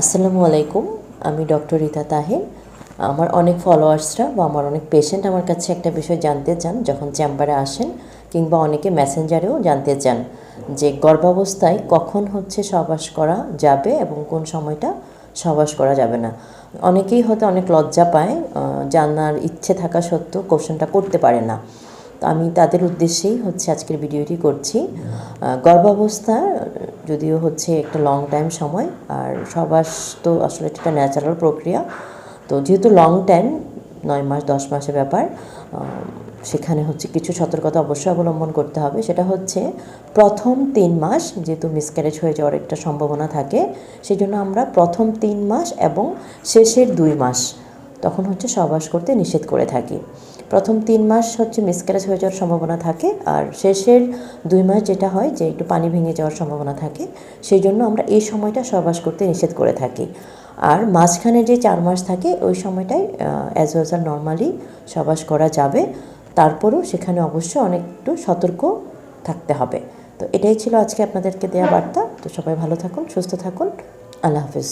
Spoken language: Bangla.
আসসালামু আলাইকুম, আমি ডক্টর রীতা তাহির। আমার অনেক ফলোয়ার্সরা বা আমার অনেক পেশেন্ট আমার কাছে একটা বিষয় জানতে চান, যখন চেম্বারে আসেন কিংবা অনেকে মেসেঞ্জারেও জানতে চান যে গর্ভাবস্থায় কখন হচ্ছে সহবাস করা যাবে এবং কোন সময়টা সহবাস করা যাবে না। অনেকেই হয়তো অনেক লজ্জা পায় জানার ইচ্ছে থাকা সত্ত্বেও কোশ্চেনটা করতে পারে না। আমি তাদের উদ্দেশ্যেই হচ্ছে আজকের ভিডিওটি করছি। গর্ভাবস্থা, যদিও হচ্ছে একটা লং টাইম সময়, আর সবাস তো আসলে একটা ন্যাচারাল প্রক্রিয়া। তো যেহেতু লং টাইম নয় মাস, দশ মাসের ব্যাপার সেখানে হচ্ছে কিছু সতর্কতা অবশ্যই অবলম্বন করতে হবে। সেটা হচ্ছে প্রথম তিন মাস যেহেতু মিসক্যারেজ হয়ে যাওয়ার একটা সম্ভাবনা থাকে সেই জন্য আমরা প্রথম তিন মাস এবং শেষের দুই মাস তখন হচ্ছে সহবাস করতে নিষেধ করে থাকি। প্রথম তিন মাস হচ্ছে মিসক্যারেজ হয়ে যাওয়ার সম্ভাবনা থাকে আর শেষের দুই মাস যেটা হয় যে একটু পানি ভেঙে যাওয়ার সম্ভাবনা থাকে, সেই জন্য আমরা এই সময়টা সহবাস করতে নিষেধ করে থাকি। আর মাঝখানে যে চার মাস থাকে, ওই সময়টায় অ্যাজ ওয়াজ আর নর্মালি সহবাস করা যাবে। তারপরেও সেখানে অবশ্যই অনেক একটু সতর্ক থাকতে হবে। তো এটাই ছিল আজকে আপনাদেরকে দেওয়া বার্তা। তো সবাই ভালো থাকুন, সুস্থ থাকুন। আল্লাহ হাফিজ।